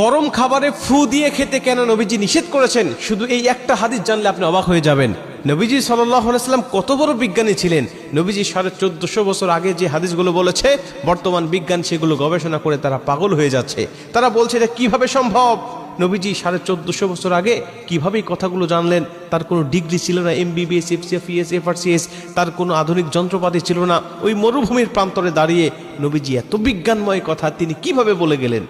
গরম খাবারে ফু দিয়ে খেতে কেন নবীজি নিষেধ করেছেন? শুধু এই একটা হাদিস জানলে আপনি অবাক হয়ে যাবেন। নবীজি সাল্লাম কত বড় বিজ্ঞানী ছিলেন। নবীজি সাড়ে চোদ্দশো বছর আগে যে হাদিসগুলো বলেছে, বর্তমান বিজ্ঞান সেগুলো গবেষণা করে তারা পাগল হয়ে যাচ্ছে। তারা বলছে, এটা কীভাবে সম্ভব? নবীজি সাড়ে চোদ্দশো বছর আগে কীভাবে কথাগুলো জানলেন? তার কোনো ডিগ্রি ছিল না, এমবিবিএস এফসিএফিএস এফআরসিএস, তার কোনো আধুনিক যন্ত্রপাতি ছিল না। ওই মরুভূমির প্রান্তরে দাঁড়িয়ে নবীজি এত বিজ্ঞানময় কথা তিনি কীভাবে বলে গেলেন?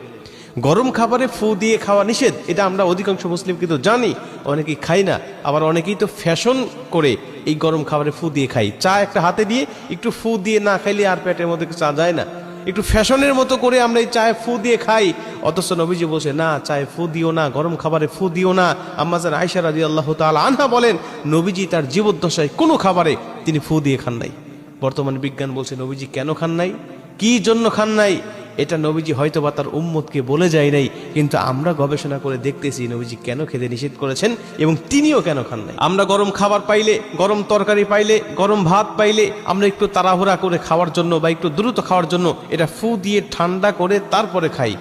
গরম খাবারে ফু দিয়ে খাওয়া নিষেধ, এটা আমরা অধিকাংশ মুসলিম কিন্তু জানি অনেকেই খাই না। আবার অনেকেই তো ফ্যাশন করে এই গরম খাবারে ফু দিয়ে খাই। চা একটা হাতে দিয়ে একটু ফু দিয়ে না খাইলে আর পেটের মধ্যে চা যায় না। একটু ফ্যাশনের মতো করে আমরা এই চায়ে ফু দিয়ে খাই। অথচ নবীজি বসে না, চায়ে ফু দিও না, গরম খাবারে ফু দিও না। আম্মাজান আয়সা রাজি আল্লাহ তাল আনহা বলেন, নবীজি তার জীবদ্দশায় কোনো খাবারে তিনি ফু দিয়ে খান নাই। বর্তমান বিজ্ঞান বলছে, নবীজি কেন খান নাই? কি জন্য খান নাই? এটা নবীজি হয়তো বা তার উম্মতকে বলে যায় নাই, কিন্তু আমরা গবেষণা করে দেখতেছি নবীজি কেন খেতে নিষেধ করেছেন এবং তিনিও কেন খান নাই। আমরা গরম খাবার পাইলে, গরম তরকারি পাইলে, গরম ভাত পাইলে আমরা একটু তাড়াহুড়া করে খাওয়ার জন্য বা একটু দ্রুত খাওয়ার জন্য এটা ফু দিয়ে ঠান্ডা করে তারপরে খাই।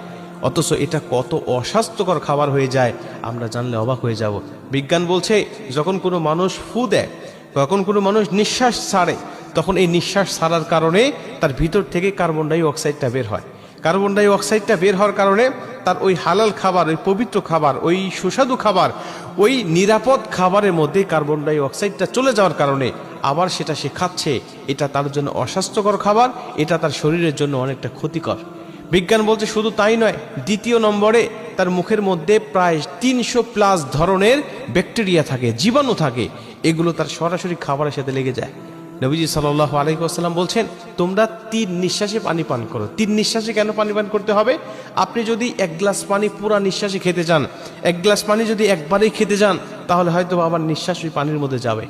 অথচ এটা কত অস্বাস্থ্যকর খাবার হয়ে যায়, আমরা জানলে অবাক হয়ে যাব। বিজ্ঞান বলছে, যখন কোনো মানুষ ফু দেয়, যখন কোনো মানুষ নিঃশ্বাস ছাড়ে, তখন এই নিঃশ্বাস ছাড়ার কারণে তার ভিতর থেকে কার্বন ডাই অক্সাইডটা বের হয়। কার্বন ডাই অক্সাইডটা বের হওয়ার কারণে তার ওই হালাল খাবার, ওই পবিত্র খাবার, ওই সুস্বাদু খাবার, ওই নিরাপদ খাবারের মধ্যে কার্বন ডাই অক্সাইডটা চলে যাওয়ার কারণে আবার সেটা সে খাচ্ছে। এটা তার জন্য অস্বাস্থ্যকর খাবার, এটা তার শরীরের জন্য অনেকটা ক্ষতিকর। বিজ্ঞান বলছে শুধু তাই নয়, দ্বিতীয় নম্বরে তার মুখের মধ্যে প্রায় তিনশো প্লাস ধরনের ব্যাকটেরিয়া থাকে, জীবাণু থাকে। এগুলো তার সরাসরি খাবারের সাথে লেগে যায়। নবীজি সাল্লাহ আলহিহাস্লাম বলছেন, তোমরা তিন নিঃশ্বাসে পানি পান করো। তিন নিঃশ্বাসে কেন পানি পান করতে হবে? আপনি যদি এক গ্লাস পানি পুরা নিঃশ্বাসে খেতে চান এক গ্লাস পানি যদি একবারেই খেতে যান, তাহলে হয়তো আবার নিঃশ্বাস ওই পানির মধ্যে যাবে।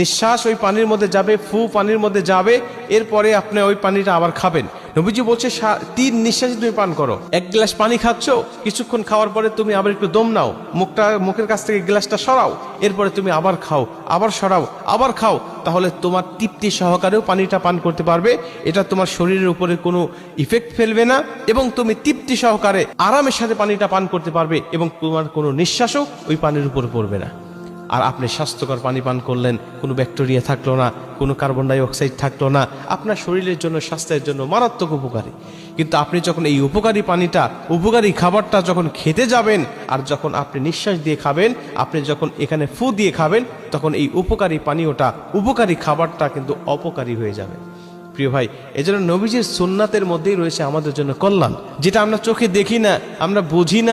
নিঃশ্বাস ওই পানির মধ্যে যাবে, ফু পানির মধ্যে যাবে, এরপরে আপনি ওই পানিটা আবার খাবেন। নবীজি বলছে তিন নিঃশ্বাসে তুমি পান করো। এক গ্লাস পানি খাচ্ছ, কিছুক্ষণ খাওয়ার পরে তুমি আবার একটু দম নাও। মুখটা, মুখের কাছ থেকে গ্লাসটা সরাও। এরপরে তুমি আবার খাও, আবার সরাও, আবার খাও। তাহলে তোমার তৃপ্তি সহকারেও পানিটা পান করতে পারবে। এটা তোমার শরীরের উপরে কোনো ইফেক্ট ফেলবে না এবং তুমি তৃপ্তি সহকারে আরামের সাথে পানিটা পান করতে পারবে এবং তোমার কোনো নিঃশ্বাসও ওই পানির উপরে পড়বে না। আর আপনি স্বাস্থ্যকর পানি পান করলেন, কোনো ব্যাকটেরিয়া থাকল না, কোনো কার্বন ডাই অক্সাইড থাকল না, আপনার শরীরের জন্য, স্বাস্থ্যের জন্য মারাত্মক উপকারী। কিন্তু আপনি যখন এই উপকারী পানিটা, উপকারী খাবারটা যখন খেতে যাবেন, আর যখন আপনি নিঃশ্বাস দিয়ে খাবেন, আপনি যখন এখানে ফু দিয়ে খাবেন, তখন এই উপকারী পানীয়টা, উপকারী খাবারটা কিন্তু অপকারী হয়ে যাবে। প্রিয় ভাই, এজন্য নবীজির সুন্নাতের মধ্যেই রয়েছে আমাদের জন্য কল্যাণ। যেটা আমরা চোখে দেখি না, আমরা বুঝি না